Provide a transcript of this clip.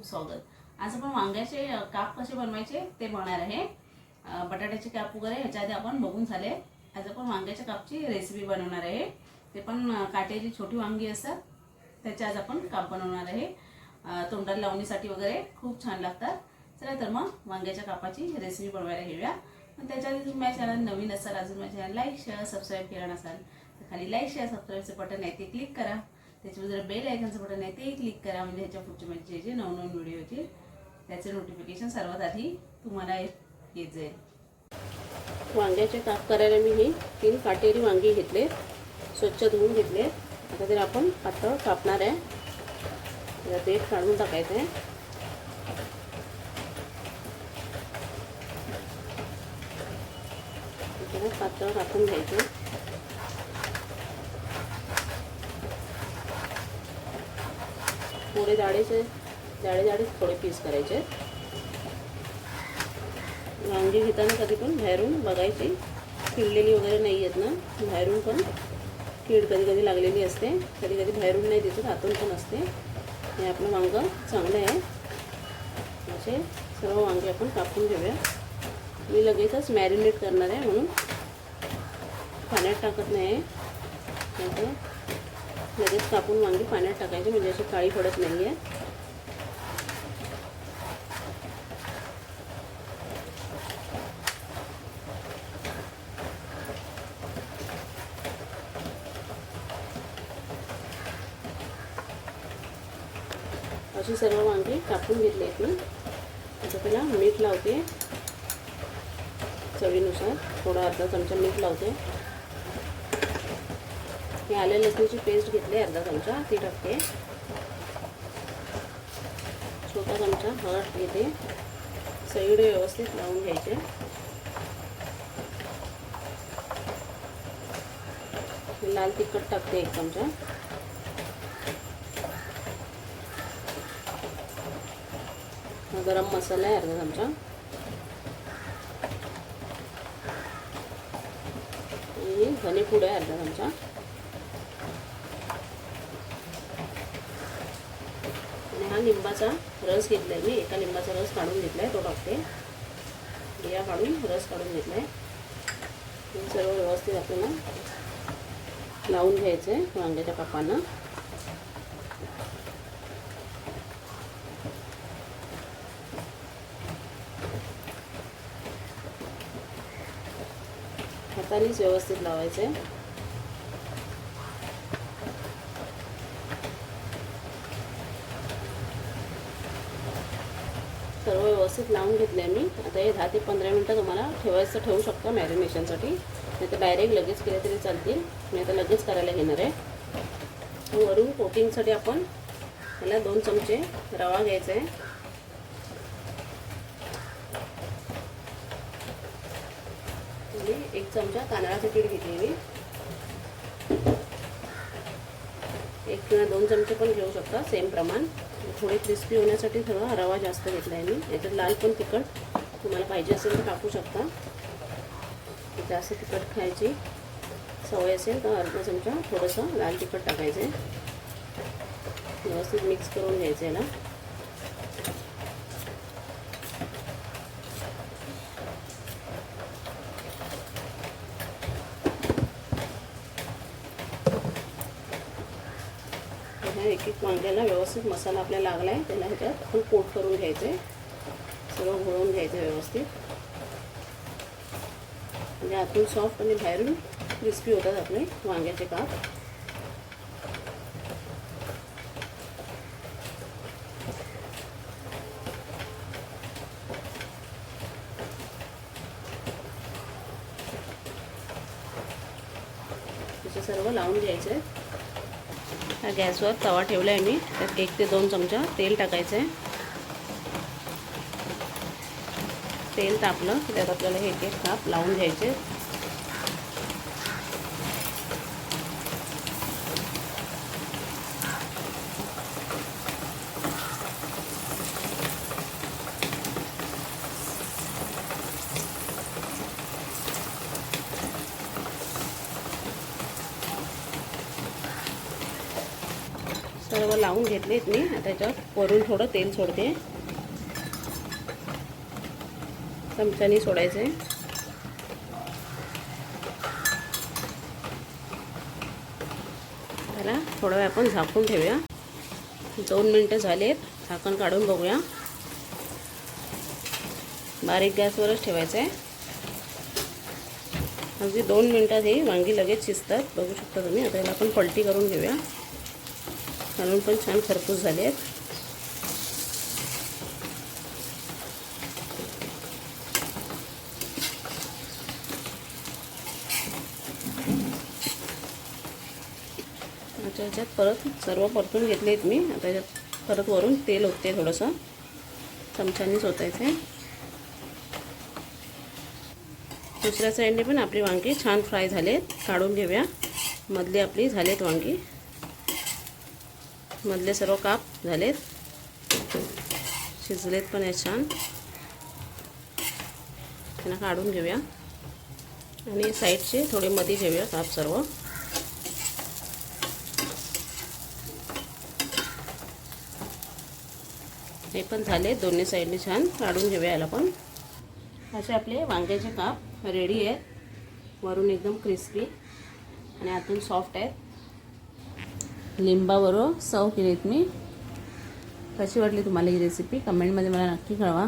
खूप स्वागत आज आपण वांग्याचे काप कसे बनवायचे ते बनणार आहे. बटाट्याचे काप वगैरे ह्याच्या आधी आपण बघून झाले. आज आपण वांग्याच्या कापची रेसिपी बनवणार आहे. ते पण काट्याची छोटी वांगी असतात त्याचे आज आपण काप बनवणार आहे. तोंडाला लावणीसाठी वगैरे खूप छान लागतात. चला तर मग वांग्याच्या कापाची रेसिपी बनवायला घेऊया. पण त्याच्या आधी तुम्ही माझ्या चॅनल नवीन असाल अजून माझ्या चॅनल लाईक शेअर सबस्क्राईब केलं नसाल तर खाली लाईक शेअर सबस्क्राईबचं बटन आहे ते क्लिक करा. त्याच्यावर जर बेल आयकनचं बटन आहे ते क्लिक करा. म्हणजे ह्याच्या पुढचे माझे जे जे नवनवीन व्हिडिओ येतील त्याचे नोटिफिकेशन सर्वात आधी तुम्हाला येत जाईल. वांग्याचे काप करायला मी हे तीन काटेरी वांगी घेतले. स्वच्छ धुवून घेतले. आता तर आपण पातळ कापणार आहे त्याला देठ काढून टाकायचं आहे. पातळ कापून घ्यायचं. थोडे जाडेचे जाडे जाडे थोडे पीस करायचे. वांगी घेताना कधी पण बाहेरून बघायची. किडलेली वगैरे नाही आहेत ना बाहेरून पण. कीड कधी कधी लागलेली असते. कधी कधी बाहेरून नाही दिसत आतून पण असते. हे आपलं वांगं चांगलं आहे. असे सर्व वांगे आपण कापून घेऊया. मी लगेचच मॅरिनेट करणार आहे म्हणून. पाण्यात टाकत नाही. लगेच कापून वांगी पाण्यात टाकायची म्हणजे अशी काळी पडत नाही आहे अशी सर्व वांगी कापून घेतली आहेत मी. आता त्याला मीठ लावते. चवीनुसार थोडा अर्धा चमचा मीठ लावते. मी आले लसणीची पेस्ट घेतली अर्धा चमचा ती टाकते छोटा चमचा हळद घेते. सगळे व्यवस्थित लावून घ्यायचे. लाल तिखट टाकते एक चमचा. गरम मसाला आहे अर्धा चमचा. आणि धने आहे अर्धा चमचा आणि हा लिंबाचा रस घेतला आहे मी. एका लिंबाचा रस काढून घेतला आहे तो टाकते. बिया काढून रस काढून घेतला आहे सर्व व्यवस्थित आपल्याला लावून घ्यायचं आहे वांग्याच्या कापांना हातानेच व्यवस्थित लावायचं आहे सर्व व्यवस्थित लावून घेतले मी. आता हे दहा ते पंधरा मिनटं तुम्हाला ठेवायचं ठेवू शकता मॅरिनेशनसाठी. नाही तर डायरेक्ट लगेच केले तरी चालतील. मी आता लगेच करायला घेणार आहे. वरून कोटिंगसाठी आपण याला दोन चमचे रवा घ्यायचा आहे. एक चमचा तांदळाचं पीठ घेतले मी. एक किंवा दोन चमचे पण घेऊ शकता सेम प्रमाण. थोडे क्रिस्पी होण्यासाठी थोडा रवा जास्त घेतला आहे मी. याच्यात लाल पण तिखट तुम्हाला पाहिजे असेल तर टाकू शकता. जास्त तिखट खायची सवय असेल तर अर्धा चमचा थोडंसं लाल तिखट टाकायचं आहे व्यवस्थित मिक्स करून घ्यायचं याला एक एक वांग्याला व्यवस्थित मसाला आपल्याला लागला आहे त्याला ह्याच्यात आपण कोट करून घ्यायचं आहे सगळं घोळून घ्यायचं व्यवस्थित. म्हणजे आतून सॉफ्ट आणि बाहेरून क्रिस्पी होतात आपले वांग्याचे काप. सर्व लावून घ्यायचं आहे हा गॅसवर तवा ठेवला आहे मी. त्यात एक ते दोन चमचा तेल टाकायचं आहे. तेल तापलं की त्यात आपल्याला हे एक एक काप लावून घ्यायचे. सर्व लावून घेतलेत मी. त्याच्यावर त्याच्यात वरून थोडं तेल सोडते. चमच्यानी सोडायचे त्याला थोडा वेळ आपण झाकून ठेवूया. दोन मिनटं झालेत. झाकण काढून बघूया. बारीक गॅसवरच ठेवायचं आहे अगदी दोन मिनटात ही वांगी लगेच शिजतात. बघू शकता तुम्ही. आता याला आपण पलटी करून घेऊया. घालून पण छान खरपूस झाले आहेत आता याच्यात परत सर्व परतून घेतले आहेत मी. आता याच्यात परत वरून तेल ओतते थोडंसं. चमच्यानीच ओतायचं आहे दुसऱ्या साईडने पण आपली वांगी छान फ्राय झालेत. काढून घेऊया. मधली आपली झालेत वांगी. मधले सर्व काप झालेत. शिजलेत पण आहेत छान. त्यांना काढून घेऊया. आणि साईडचे थोडे मध्ये घेऊया काप सर्व. हे पण झाले दोन्ही साईडने छान काढून घेऊया याला पण. असे आपले वांग्याचे काप रेडी आहेत. वरून एकदम क्रिस्पी आणि आतून सॉफ्ट आहेत. लिंबाबरोबर सर्व केलीत मी. कशी वाटली तुम्हाला ही रेसिपी कमेंटमध्ये मला नक्की कळवा.